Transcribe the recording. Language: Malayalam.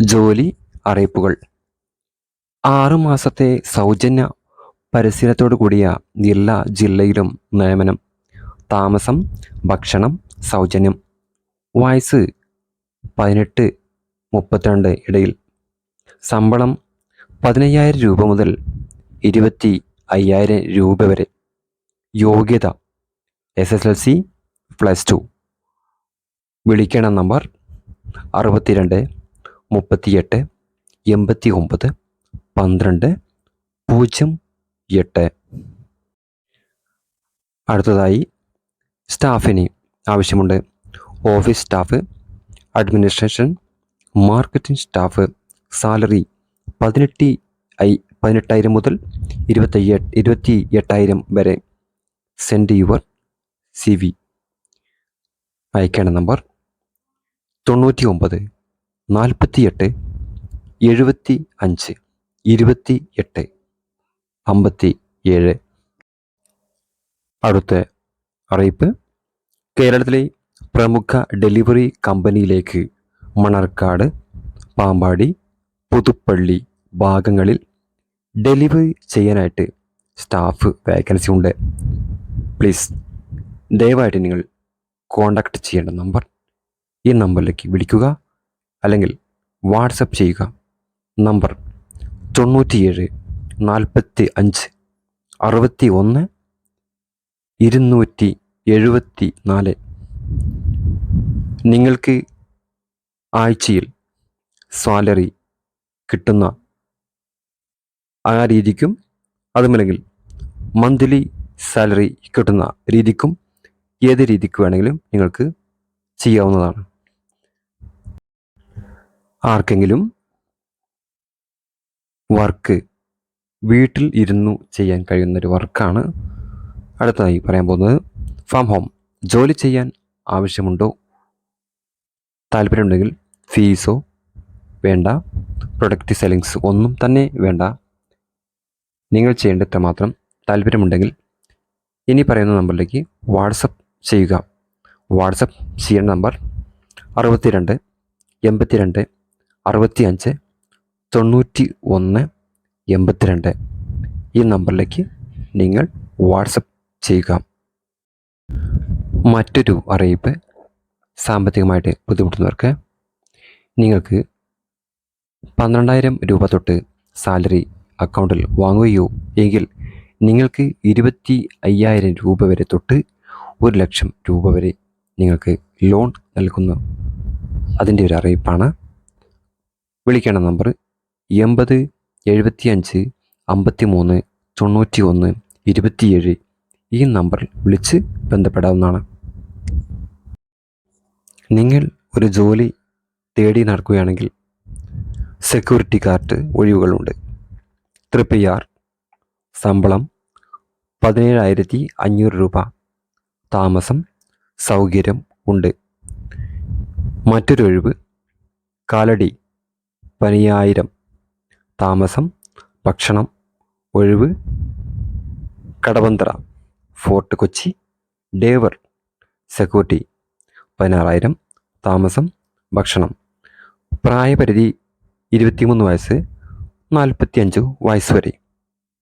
ജോലി അറിയിപ്പുകൾ. ആറുമാസത്തെ സൗജന്യ പരിശീലനത്തോടു കൂടിയ എല്ലാ ജില്ലയിലും നിയമനം. താമസം ഭക്ഷണം സൗജന്യം. വയസ്സ് പതിനെട്ട് മുപ്പത്തിരണ്ട് ഇടയിൽ. ശമ്പളം പതിനയ്യായിരം രൂപ മുതൽ ഇരുപത്തി അയ്യായിരം രൂപ വരെ. യോഗ്യത S S L C plus two. വിളിക്കണ നമ്പർ അറുപത്തിരണ്ട് മുപ്പത്തിയെട്ട് എൺപത്തി ഒമ്പത് പന്ത്രണ്ട് പൂജ്യം എട്ട്. അടുത്തതായി സ്റ്റാഫിന് ആവശ്യമുണ്ട്. Office staff administration marketing staff salary പതിനെട്ട് ഐ പതിനെട്ടായിരം മുതൽ ഇരുപത്തയ്യ ഇരുപത്തി എട്ടായിരം വരെ. Send your C V. അയക്കേണ്ട നമ്പർ തൊണ്ണൂറ്റി ഒമ്പത് നാൽപ്പത്തിയെട്ട് എഴുപത്തി അഞ്ച് ഇരുപത്തി എട്ട് അമ്പത്തി ഏഴ് അടുത്ത അറിയിപ്പ്. കേരളത്തിലെ പ്രമുഖ ഡെലിവറി കമ്പനിയിലേക്ക് മണർക്കാട് പാമ്പാടി പുതുപ്പള്ളി ഭാഗങ്ങളിൽ ഡെലിവറി ചെയ്യാനായിട്ട് സ്റ്റാഫ് വേക്കൻസി ഉണ്ട്. പ്ലീസ് ദയവായിട്ട് നിങ്ങൾ കോൺടാക്റ്റ് ചെയ്യേണ്ട നമ്പർ ഈ നമ്പറിലേക്ക് വിളിക്കുക. അല്ലെങ്കിൽ വാട്സപ്പ് ചെയ്യുക. നമ്പർ തൊണ്ണൂറ്റിയേഴ് നാൽപ്പത്തി അഞ്ച് അറുപത്തി ഒന്ന് ഇരുന്നൂറ്റി എഴുപത്തി നാല് നിങ്ങൾക്ക് ആഴ്ചയിൽ സാലറി കിട്ടുന്ന ആ രീതിക്കും അതുമല്ലെങ്കിൽ മന്ത്ലി സാലറി കിട്ടുന്ന രീതിക്കും ഏത് രീതിക്ക് വേണമെങ്കിലും നിങ്ങൾക്ക് ചെയ്യാവുന്നതാണ്. ആർക്കെങ്കിലും വർക്ക് വീട്ടിൽ ഇരുന്നു ചെയ്യാൻ കഴിയുന്നൊരു വർക്കാണ് അടുത്തതായി പറയാൻ പോകുന്നത്. ഫാം ഹോം ജോലി ചെയ്യാൻ ആവശ്യമുണ്ടോ? താല്പര്യമുണ്ടെങ്കിൽ ഫീസോ വേണ്ട. പ്രൊഡക്റ്റ് സെല്ലിങ്സ് ഒന്നും തന്നെ വേണ്ട. നിങ്ങൾ ചെയ്യേണ്ട മാത്രം താല്പര്യമുണ്ടെങ്കിൽ ഇനി പറയുന്ന നമ്പറിലേക്ക് വാട്സപ്പ് ചെയ്യുക. വാട്സപ്പ് ചെയ്യേണ്ട നമ്പർ അറുപത്തിരണ്ട് എൺപത്തിരണ്ട് അറുപത്തി അഞ്ച് തൊണ്ണൂറ്റി ഒന്ന് എൺപത്തിരണ്ട്. ഈ നമ്പറിലേക്ക് നിങ്ങൾ വാട്സപ്പ് ചെയ്യുക. മറ്റൊരു അറിയിപ്പ് സാമ്പത്തികമായിട്ട് ബുദ്ധിമുട്ടുന്നവർക്ക് നിങ്ങൾക്ക് പന്ത്രണ്ടായിരം രൂപ തൊട്ട് സാലറി അക്കൗണ്ടിൽ വാങ്ങുകയോ എങ്കിൽ നിങ്ങൾക്ക് ഇരുപത്തി അയ്യായിരം രൂപ വരെ തൊട്ട് ഒരു ലക്ഷം രൂപ വരെ നിങ്ങൾക്ക് ലോൺ നൽകുന്നു. അതിന്റെ ഒരു അറിയിപ്പാണ്. വിളിക്കേണ്ട നമ്പർ എൺപത് എഴുപത്തിയഞ്ച് അമ്പത്തി മൂന്ന് തൊണ്ണൂറ്റി ഒന്ന് ഇരുപത്തിയേഴ് ഈ നമ്പറിൽ വിളിച്ച് ബന്ധപ്പെടാവുന്നതാണ്. നിങ്ങൾ ഒരു ജോലി തേടി നടക്കുകയാണെങ്കിൽ സെക്യൂരിറ്റി കാർഡ് ഒഴിവുകളുണ്ട്. തൃപ്പയാർ ശമ്പളം പതിനേഴായിരത്തി അഞ്ഞൂറ് രൂപ. താമസം സൗകര്യം ഉണ്ട്. മറ്റൊരു ഒഴിവ് കാലടി പതിനായിരം താമസം ഭക്ഷണം ഒഴിവ് കടവന്തറ ഫോർട്ട് കൊച്ചി ഡേവർ സെക്യൂരിറ്റി പതിനാറായിരം. താമസം ഭക്ഷണം. പ്രായപരിധി ഇരുപത്തിമൂന്ന് വയസ്സ് നാൽപ്പത്തിയഞ്ച് വയസ്സ് വരെ.